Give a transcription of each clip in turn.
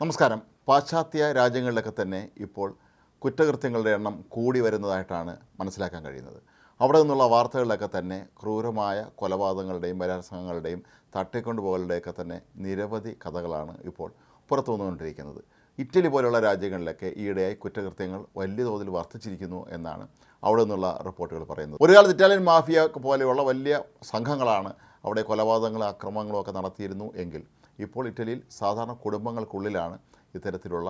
നമസ്കാരം. പാശ്ചാത്യ രാജ്യങ്ങളിലൊക്കെ തന്നെ ഇപ്പോൾ കുറ്റകൃത്യങ്ങളുടെ എണ്ണം കൂടി വരുന്നതായിട്ടാണ് മനസ്സിലാക്കാൻ കഴിയുന്നത്. അവിടെ നിന്നുള്ള വാർത്തകളിലൊക്കെ തന്നെ ക്രൂരമായ കൊലപാതകങ്ങളുടെയും ബലാത്സംഗങ്ങളുടെയും തട്ടിക്കൊണ്ടുപോകലുടെയൊക്കെ തന്നെ നിരവധി കഥകളാണ് ഇപ്പോൾ പുറത്തു വന്നുകൊണ്ടിരിക്കുന്നത്. ഇറ്റലി പോലുള്ള രാജ്യങ്ങളിലൊക്കെ ഈയിടെയായി കുറ്റകൃത്യങ്ങൾ വലിയ തോതിൽ വർദ്ധിച്ചിരിക്കുന്നു എന്നാണ് അവിടെ നിന്നുള്ള റിപ്പോർട്ടുകൾ പറയുന്നത്. ഒരു കാലത്ത് ഇറ്റാലിയൻ മാഫിയ പോലെയുള്ള വലിയ സംഘങ്ങളാണ് അവിടെ കൊലപാതകങ്ങളും അക്രമങ്ങളും ഒക്കെ നടത്തിയിരുന്നു എങ്കിൽ ഇപ്പോൾ ഇറ്റലിയിൽ സാധാരണ കുടുംബങ്ങൾക്കുള്ളിലാണ് ഇത്തരത്തിലുള്ള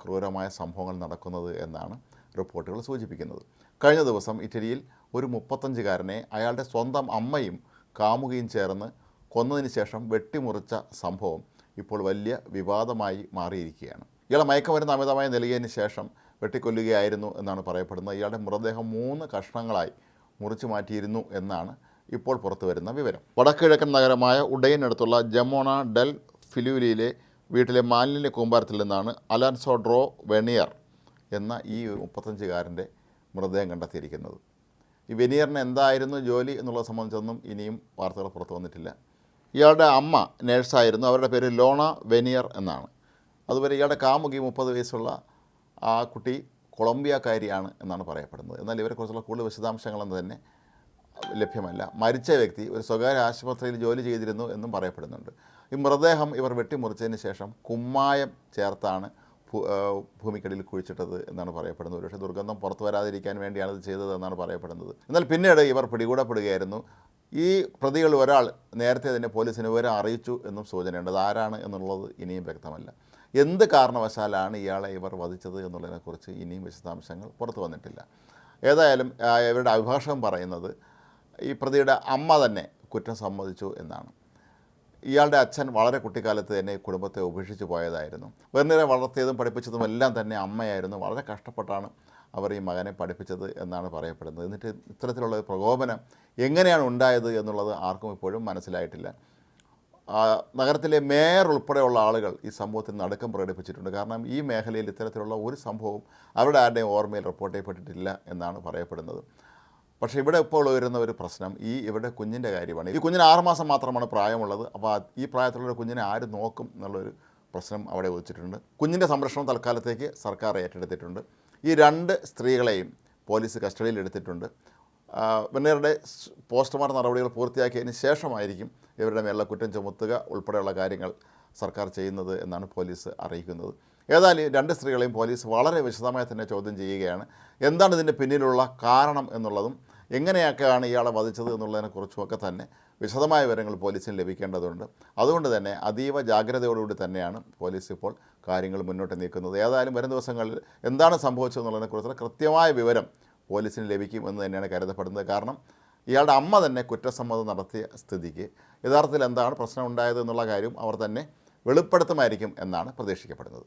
ക്രൂരമായ സംഭവങ്ങൾ നടക്കുന്നത് എന്നാണ് റിപ്പോർട്ടുകൾ സൂചിപ്പിക്കുന്നത്. കഴിഞ്ഞ ദിവസം ഇറ്റലിയിൽ ഒരു മുപ്പത്തഞ്ചുകാരനെ അയാളുടെ സ്വന്തം അമ്മയും കാമുകയും ചേർന്ന് കൊന്നതിന് ശേഷം വെട്ടിമുറിച്ച സംഭവം ഇപ്പോൾ വലിയ വിവാദമായി മാറിയിരിക്കുകയാണ്. ഇയാളെ മയക്കമരുന്ന് അമിതമായി നൽകിയതിന് ശേഷം വെട്ടിക്കൊല്ലുകയായിരുന്നു എന്നാണ് പറയപ്പെടുന്നത്. ഇയാളുടെ മൃതദേഹം മൂന്ന് കഷ്ണങ്ങളായി മുറിച്ചു മാറ്റിയിരുന്നു എന്നാണ് ഇപ്പോൾ പുറത്തു വരുന്ന വിവരം. വടക്കിഴക്കൻ നഗരമായ ഉഡയനടുത്തുള്ള ജമോണ ഡെൽ ഫിലൂലിയിലെ വീട്ടിലെ മാലിന്യ കൂമ്പാരത്തിൽ നിന്നാണ് അലാൻസോ ഡ്രോ വെനിയർ എന്ന ഈ മുപ്പത്തഞ്ചുകാരന്റെ മൃതദേഹം കണ്ടെത്തിയിരിക്കുന്നത്. ഈ വെനിയറിന് എന്തായിരുന്നു ജോലി എന്നുള്ളത് സംബന്ധിച്ചൊന്നും ഇനിയും വാർത്തകൾ പുറത്തു വന്നിട്ടില്ല. ഇയാളുടെ അമ്മ നേഴ്സായിരുന്നു. അവരുടെ പേര് ലോണ വെനിയർ എന്നാണ്. അതുപോലെ ഇയാളുടെ കാമുകി മുപ്പത് വയസ്സുള്ള ആ കുട്ടി കൊളംബിയക്കാരിയാണ് എന്നാണ് പറയപ്പെടുന്നത്. എന്നാൽ ഇവരെക്കുറിച്ചുള്ള കൂടുതൽ വിശദാംശങ്ങളെന്ന് തന്നെ ലഭ്യമല്ല. മരിച്ച വ്യക്തി ഒരു സ്വകാര്യ ആശുപത്രിയിൽ ജോലി ചെയ്തിരുന്നു എന്നും പറയപ്പെടുന്നുണ്ട്. ഈ മൃതദേഹം ഇവർ വെട്ടിമുറിച്ചതിന് ശേഷം കുമ്മായം ചേർത്താണ് ഭൂമിക്കടിയിൽ കുഴിച്ചിട്ടത് എന്നാണ് പറയപ്പെടുന്നത്. ഒരുപക്ഷെ ദുർഗന്ധം പുറത്തു വരാതിരിക്കാൻ വേണ്ടിയാണ് ഇത് ചെയ്തത് എന്നാണ് പറയപ്പെടുന്നത്. എന്നാൽ പിന്നീട് ഇവർ പിടികൂടപ്പെടുകയായിരുന്നു. ഈ പ്രതികൾ ഒരാൾ നേരത്തെ തന്നെ പോലീസിന് വിവരം അറിയിച്ചു എന്നും സൂചനയുണ്ട്. ആരാണ് എന്നുള്ളത് ഇനിയും വ്യക്തമല്ല. എന്ത് കാരണവശാലാണ് ഇയാളെ ഇവർ വധിച്ചത് എന്നുള്ളതിനെക്കുറിച്ച് ഇനിയും വിശദാംശങ്ങൾ പുറത്തു വന്നിട്ടില്ല. ഏതായാലും ഇവരുടെ അഭിഭാഷകം പറയുന്നത് ഈ പ്രതിയുടെ അമ്മ തന്നെ കുറ്റം സമ്മതിച്ചു എന്നാണ്. ഇയാളുടെ അച്ഛൻ വളരെ കുട്ടിക്കാലത്ത് തന്നെ കുടുംബത്തെ ഉപേക്ഷിച്ച് പോയതായിരുന്നു. വെറുതെ വളർത്തിയതും പഠിപ്പിച്ചതും എല്ലാം തന്നെ അമ്മയായിരുന്നു. വളരെ കഷ്ടപ്പെട്ടാണ് അവർ ഈ മകനെ പഠിപ്പിച്ചത് എന്നാണ് പറയപ്പെടുന്നത്. എന്നിട്ട് ഇത്തരത്തിലുള്ള പ്രകോപനം എങ്ങനെയാണ് ഉണ്ടായത് എന്നുള്ളത് ആർക്കും ഇപ്പോഴും മനസ്സിലായിട്ടില്ല. നഗരത്തിലെ മേയർ ഉൾപ്പെടെയുള്ള ആളുകൾ ഈ സംഭവത്തിൽ നടുക്കം പ്രകടിപ്പിച്ചിട്ടുണ്ട്. കാരണം ഈ മേഖലയിൽ ഇത്തരത്തിലുള്ള ഒരു സംഭവവും അവരുടെ ആരുടെയും ഓർമ്മയിൽ റിപ്പോർട്ട് ചെയ്യപ്പെട്ടിട്ടില്ല എന്നാണ് പറയപ്പെടുന്നത്. പക്ഷേ ഇവിടെ ഇപ്പോൾ വരുന്ന ഒരു പ്രശ്നം ഈ ഇവിടെ കുഞ്ഞിന്റെ കാര്യമാണ്. ഈ കുഞ്ഞിന് ആറുമാസം മാത്രമാണ് പ്രായമുള്ളത്. അപ്പോൾ ഈ പ്രായത്തിലുള്ള കുഞ്ഞിനെ ആര് നോക്കും എന്നുള്ളൊരു പ്രശ്നം അവിടെ ഉദിച്ചിട്ടുണ്ട്. കുഞ്ഞിന്റെ സംരക്ഷണം തൽക്കാലത്തേക്ക് സർക്കാർ ഏറ്റെടുത്തിട്ടുണ്ട്. ഈ രണ്ട് സ്ത്രീകളെയും പോലീസ് കസ്റ്റഡിയിൽ എടുത്തിട്ടുണ്ട്. ഇവരുടെ പോസ്റ്റ്മോർട്ടം നടപടികൾ പൂർത്തിയാക്കിയതിന് ശേഷമായിരിക്കും ഇവരുടെ മേലുള്ള കുറ്റം ചുമത്തുക ഉൾപ്പെടെയുള്ള കാര്യങ്ങൾ സർക്കാർ ചെയ്യുന്നത് എന്നാണ് പോലീസ് അറിയിക്കുന്നത്. ഏതായാലും രണ്ട് സ്ത്രീകളെയും പോലീസ് വളരെ വിശദമായി തന്നെ ചോദ്യം ചെയ്യുകയാണ്. എന്താണ് ഇതിന്റെ പിന്നിലുള്ള കാരണം എന്നുള്ളതും എങ്ങനെയൊക്കെയാണ് ഇയാളെ വധിച്ചത് എന്നുള്ളതിനെക്കുറിച്ചുമൊക്കെ തന്നെ വിശദമായ വിവരങ്ങൾ പോലീസിന് ലഭിക്കേണ്ടതുണ്ട്. അതുകൊണ്ട് തന്നെ അതീവ ജാഗ്രതയോടുകൂടി തന്നെയാണ് പോലീസ് ഇപ്പോൾ കാര്യങ്ങൾ മുന്നോട്ട് നീക്കുന്നത്. ഏതായാലും വരും ദിവസങ്ങളിൽ എന്താണ് സംഭവിച്ചതെന്നുള്ളതിനെക്കുറിച്ചുള്ള കൃത്യമായ വിവരം പോലീസിന് ലഭിക്കും എന്ന് തന്നെയാണ് കരുതപ്പെടുന്നത്. കാരണം ഇയാളുടെ അമ്മ തന്നെ കുറ്റസമ്മതം നടത്തിയ സ്ഥിതിക്ക് യഥാർത്ഥത്തിൽ എന്താണ് പ്രശ്നം ഉണ്ടായത് എന്നുള്ള കാര്യം അവർ തന്നെ വെളിപ്പെടുത്തുമായിരിക്കും എന്നാണ് പ്രതീക്ഷിക്കപ്പെടുന്നത്.